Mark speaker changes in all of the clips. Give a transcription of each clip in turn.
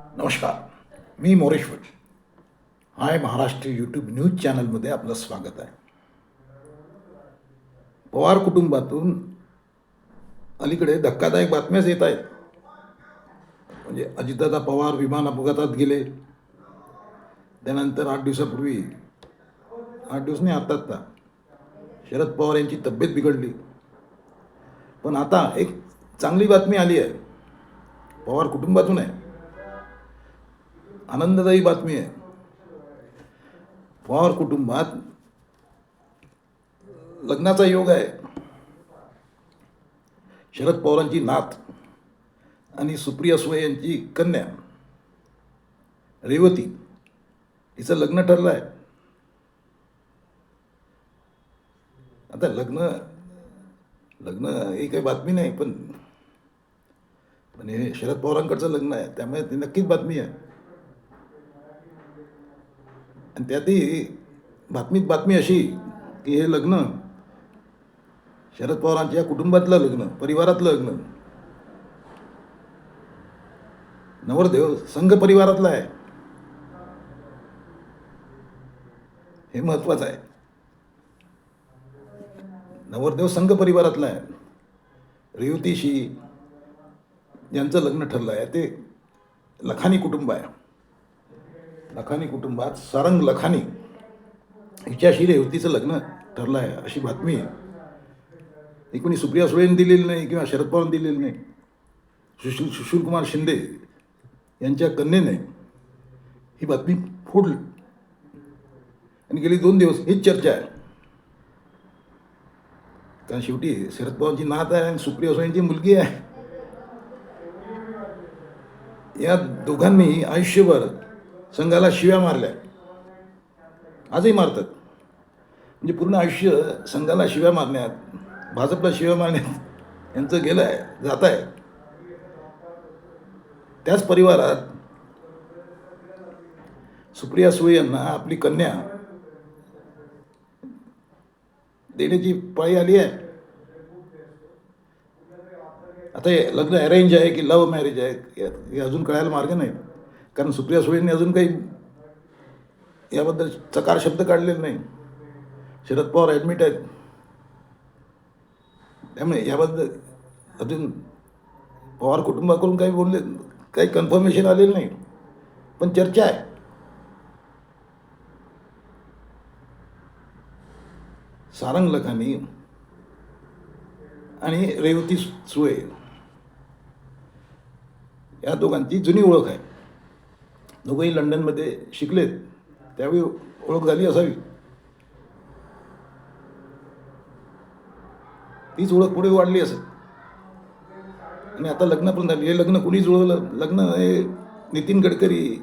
Speaker 1: नमस्कार मी Moreshwar hi Maharashtra YouTube news चॅनलमध्ये आपलं स्वागत आहे. पवार कुटुंबातून अलीकडे धक्कादायक बातम्याच येत आहेत. म्हणजे अजितदादा पवार विमान अपघातात गेले. त्यानंतर आठ दिवसापूर्वी आठ दिवस नाही आता आत्ता शरद पवार यांची तब्येत बिघडली. पण आता एक चांगली बातमी आली आहे. पवार कुटुंबातून आहे. आनंददायी बातमी आहे. पवार कुटुंबात लग्नाचा योग आहे. शरद पवारांची नात आणि सुप्रिया सुळे यांची कन्या रेवती तिचं लग्न ठरलं आहे. आता लग्न लग्न ही काही बातमी नाही पण पण हे शरद पवारांकडचं लग्न आहे. त्यामुळे ती नक्कीच बातमी आहे. आणि त्यातही बातमीत बातमी अशी की हे लग्न शरद पवारांच्या कुटुंबातलं लग्न परिवारातलं लग्न. नवरदेव संघ परिवारातला आहे. हे महत्वाचं आहे. नवरदेव संघ परिवारातला आहे. रेवतीशी यांचं लग्न ठरलं आहे ते लखानी कुटुंब आहे. लखानी कुटुंबात सारंग लखानी हिच्याशी रेवतीचं लग्न ठरलं आहे अशी बातमी आहे. ती कोणी सुप्रिया सुळेने दिलेली नाही किंवा शरद पवारांनी दिलेली नाही. सुशील सुशीलकुमार शिंदे यांच्या कन्येने ही बातमी फोडली. आणि गेली दोन दिवस हीच चर्चा आहे. कारण शेवटी शरद पवारांची नात आहे आणि सुप्रिया सुळेंची मुलगी आहे. या दोघांनी आयुष्यभर संघाला शिव्या मारल्या. आजही मारतात. म्हणजे पूर्ण आयुष्य संघाला शिव्या मारण्यात भाजपला शिव्या मारण्यात यांचं गेलं आहे जात आहे त्याच परिवारात सुप्रिया सुळे यांना आपली कन्या देण्याची पाळी आली आहे. आता हे लग्न अरेंज आहे की लव्ह मॅरेज आहे हे अजून कळायला मार्ग नाही. कारण सुप्रिया सुळेंनी अजून काही याबद्दल चकार शब्द काढलेले नाही. शरद पवार ॲडमिट आहेत. त्यामुळे याबद्दल अजून पवार कुटुंबाकडून काही बोलले काही कन्फर्मेशन आलेलं नाही. पण चर्चा आहे. सारंग लखानी आणि रेवती सुळे या दोघांची जुनी ओळख आहे. दोघंही लंडनमध्ये शिकलेत त्यावेळी ओळख झाली असावी. तीच ओळख पुढे वाढली असेल. आणि आता लग्न पण झाली. हे लग्न कुणी जुळवलं? लग्न हे नितीन गडकरी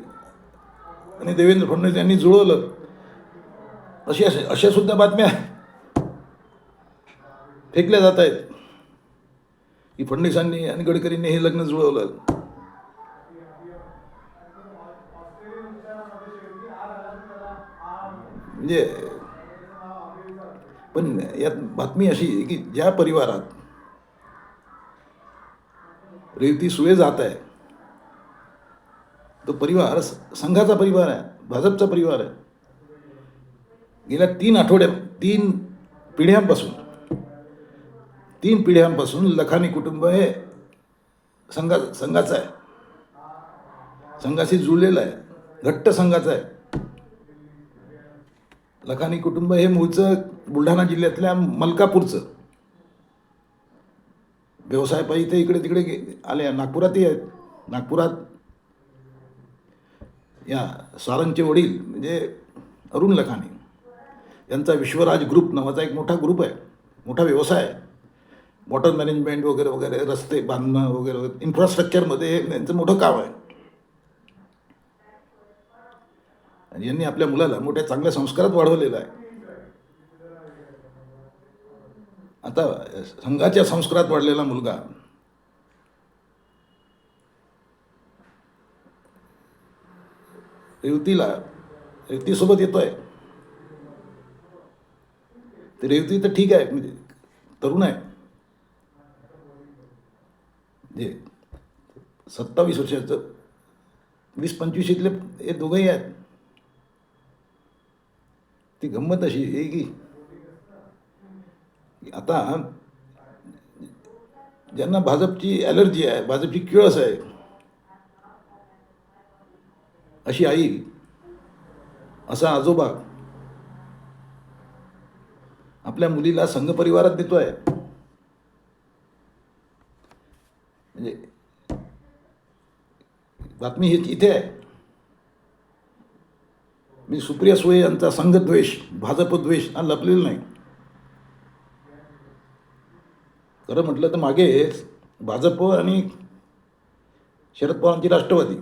Speaker 1: आणि देवेंद्र फडणवीस यांनी जुळवलं. अशी अशा अशा सुद्धा बातम्या फेकल्या जात आहेत. की फडणवीसांनी आणि गडकरींनी हे लग्न जुळवलं. म्हणजे पण यात बातमी अशी आहे की ज्या परिवारात रेवती सुळे जात आहे तो परिवार संघाचा परिवार आहे भाजपचा परिवार आहे. गेल्या तीन आठवड्या तीन पिढ्यांपासून तीन पिढ्यांपासून लखानी कुटुंब हे संघा संघाचं आहे. संघाशी जुळलेलं आहे घट्ट संघाचं आहे. लखानी कुटुंब हे मूळचं बुलढाणा जिल्ह्यातल्या मलकापूरचं. व्यवसाय ते इकडे तिकडे गे आले. नागपुरातही आहेत. नागपुरात या सारंगचे वडील म्हणजे अरुण लखानी यांचा विश्वराज ग्रुप नावाचा एक मोठा ग्रुप आहे. मोठा व्यवसाय आहे. वॉटर मॅनेजमेंट वगैरे वगैरे रस्ते बांधणं वगैरे वगैरे इन्फ्रास्ट्रक्चरमध्ये यांचं मोठं काम आहे. आणि यांनी आपल्या मुलाला मोठ्या चांगल्या संस्कारात वाढवलेलं आहे. आता संघाच्या संस्कारात वाढलेला मुलगा. रेवतीला रेवतीसोबत येतोय. ते रेवती तर ठीक आहे म्हणजे तरुण आहे. म्हणजे सत्तावीस वर्षाचं वीस पंचवीशीतले हे दोघंही आहेत. ती गंमत अशी आहे की आता ज्यांना भाजपची ॲलर्जी आहे भाजपची किळस आहे अशी आई असा आजोबा आपल्या मुलीला संघ परिवारात देतोय. म्हणजे बातमी ही इथे आहे. मी सुप्रिया सुळे यांचा संघद्वेष भाजपद्वेष हा लपलेला नाही. खरं म्हटलं तर मागे भाजप आणि शरद पवारांची राष्ट्रवादी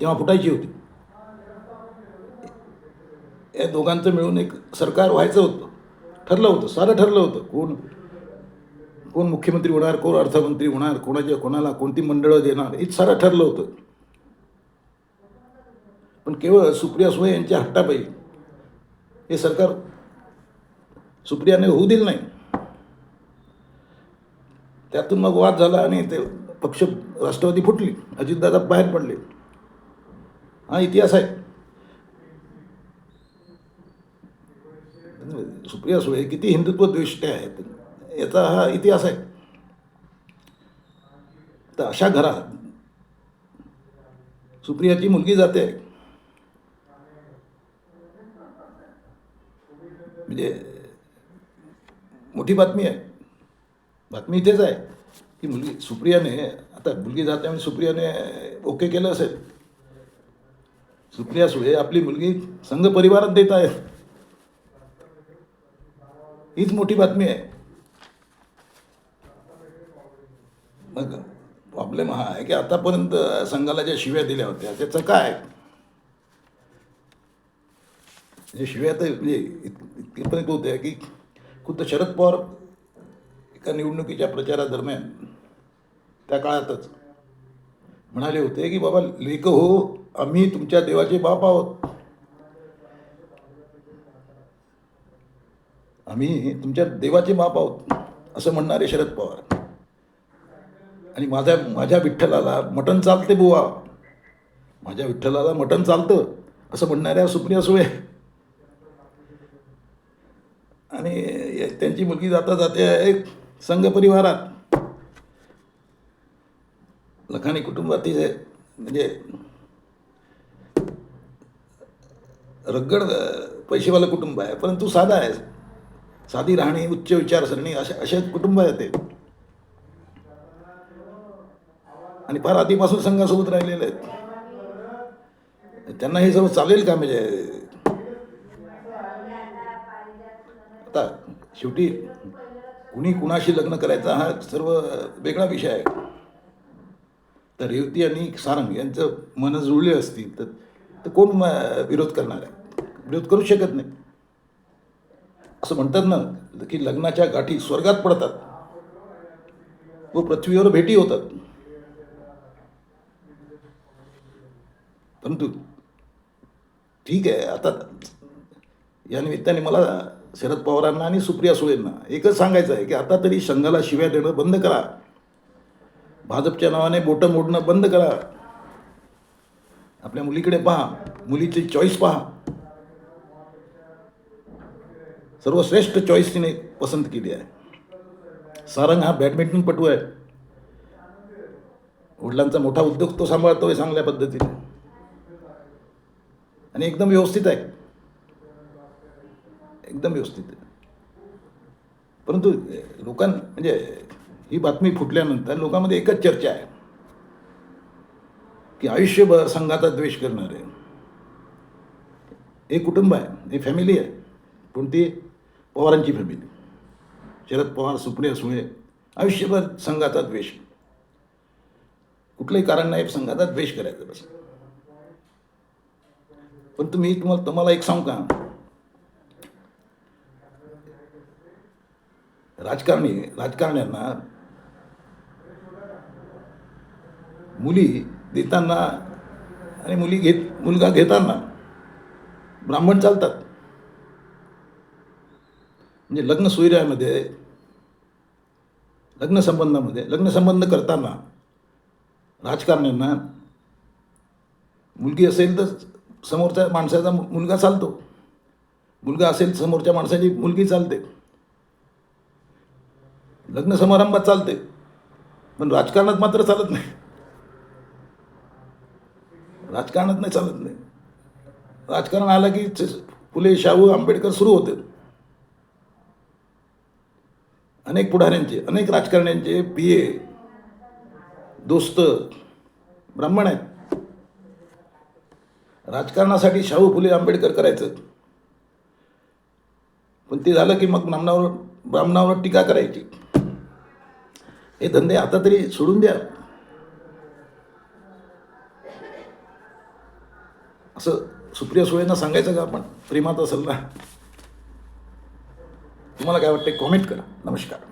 Speaker 1: तेव्हा फुटायची होती. या दोघांचं मिळून एक सरकार व्हायचं होतं. ठरलं होतं सारं ठरलं होतं. कोण कोण मुख्यमंत्री होणार कोण अर्थमंत्री होणार कोणाच्या कोणाला कोणती मंडळं देणार हे सारं ठरलं होतं. पण केवळ सुप्रिया सुळे यांच्या हट्टापायी हे सरकार सुप्रियाने होऊ दिलं नाही. त्यातून मग वाद झाला आणि ते पक्ष राष्ट्रवादी फुटली. अजितदादा बाहेर पडले. हा इतिहास आहे. सुप्रिया सुळे किती हिंदुत्व द्वेष्टे आहेत याचा हा इतिहास आहे. तर अशा घरात सुप्रियाची मुलगी जाते. म्हणजे मोठी बातमी आहे. बातमी इथेच आहे की मुलगी सुप्रियाने आता मुलगी जाते म्हणजे सुप्रियाने ओके केलं असेल. सुप्रिया सुळे आपली मुलगी संघ परिवारात देत आहे. हीच मोठी बातमी आहे. मग प्रॉब्लेम हा आहे की आतापर्यंत संघाला ज्या शिव्या दिल्या होत्या त्याचं काय? म्हणजे शिव्या तर म्हणजे इत- इतकेपर्यंत होत्या की खुद्द शरद पवार एका निवडणुकीच्या प्रचारादरम्यान त्या काळातच म्हणाले होते की बाबा लेख हो आम्ही तुमच्या देवाचे बाप आहोत. आम्ही तुमच्या देवाचे बाप आहोत असं म्हणणारे शरद पवार. आणि माझ्या माझ्या विठ्ठलाला मटण चालते बुवा. माझ्या विठ्ठलाला मटण चालतं असं म्हणणाऱ्या सुप्रिया सुळे. आणि त्यांची मुलगी जाता जाते एक संघ परिवारात. लखानी कुटुंबातील म्हणजे रगड पैसेवालं कुटुंब आहे परंतु साधा आहे. साधी राहणी उच्च विचारसरणी अशा अशा कुटुंब आहे ते. आणि फार आधीपासून संघासोबत राहिलेले आहेत. त्यांना हे सर्व चालेल का? म्हणजे आता शेवटी कुणी कुणाशी लग्न करायचा हा सर्व वेगळा विषय आहे. तर रेवती आणि सारंग यांचं मन जुळले असतील तर तर कोण विरोध करणार आहे? विरोध करू शकत नाही. असं म्हणतात ना की लग्नाच्या गाठी स्वर्गात पडतात. व पृथ्वीवर भेटी होतात. परंतु ठीक आहे आता या निमित्ताने मला शरद पवारांना आणि सुप्रिया सुळेंना एकच सांगायचं आहे की आता तरी संघाला शिव्या देणं बंद करा. भाजपच्या नावाने बोटं मोडणं बंद करा. आपल्या मुलीकडे पहा मुलीची चॉईस पहा. सर्वश्रेष्ठ चॉईस तिने पसंत केली आहे. सारंग हा बॅडमिंटनपटू आहे. वडिलांचा मोठा उद्योग तो सांभाळतो आहे चांगल्या पद्धतीने. आणि एकदम व्यवस्थित आहे. एकदम व्यवस्थित आहे. परंतु लोकां म्हणजे ही बातमी फुटल्यानंतर लोकांमध्ये एकच चर्चा आहे. की आयुष्यभर संघाचा द्वेष करणारे. हे कुटुंब आहे हे फॅमिली आहे कोणती पवारांची फॅमिली शरद पवार सुप्रिया सुळे आयुष्यभर संघाचा द्वेष. कुठलंही कारण नाही संघाचा द्वेष करायचा बस. पण तुम्ही तुम्हाला तुम्हाला एक सांगू का? राजकारणी राजकारण्यांना मुली देताना आणि मुली घेत मुलगा घेताना ब्राह्मण चालतात. म्हणजे लग्न सोयऱ्यामध्ये लग्न संबंधामध्ये लग्न संबंध करताना राजकारण्यांना मुलगी असेल तर समोरच्या माणसाचा मुलगा चालतो. मुलगा असेल समोरच्या माणसाची मुलगी चालते. लग्न समारंभात चालते पण राजकारणात मात्र चालत नाही. राजकारणात नाही चालत नाही. राजकारण आलं की च- फुले शाहू आंबेडकर सुरू होते. अनेक पुढाऱ्यांचे अनेक राजकारण्यांचे पी ए दोस्त ब्राह्मण आहेत. राजकारणासाठी शाहू फुले आंबेडकर करायचं. पण ते झालं की मग ब्राह्मणावर ब्राह्मणावर टीका करायची. हे धंदे आता तरी सोडून द्या. असं सुप्रिया सुळेंना सांगायचं का आपण? प्रीमात असेल ना. तुम्हाला काय वाटते कॉमेंट करा. नमस्कार.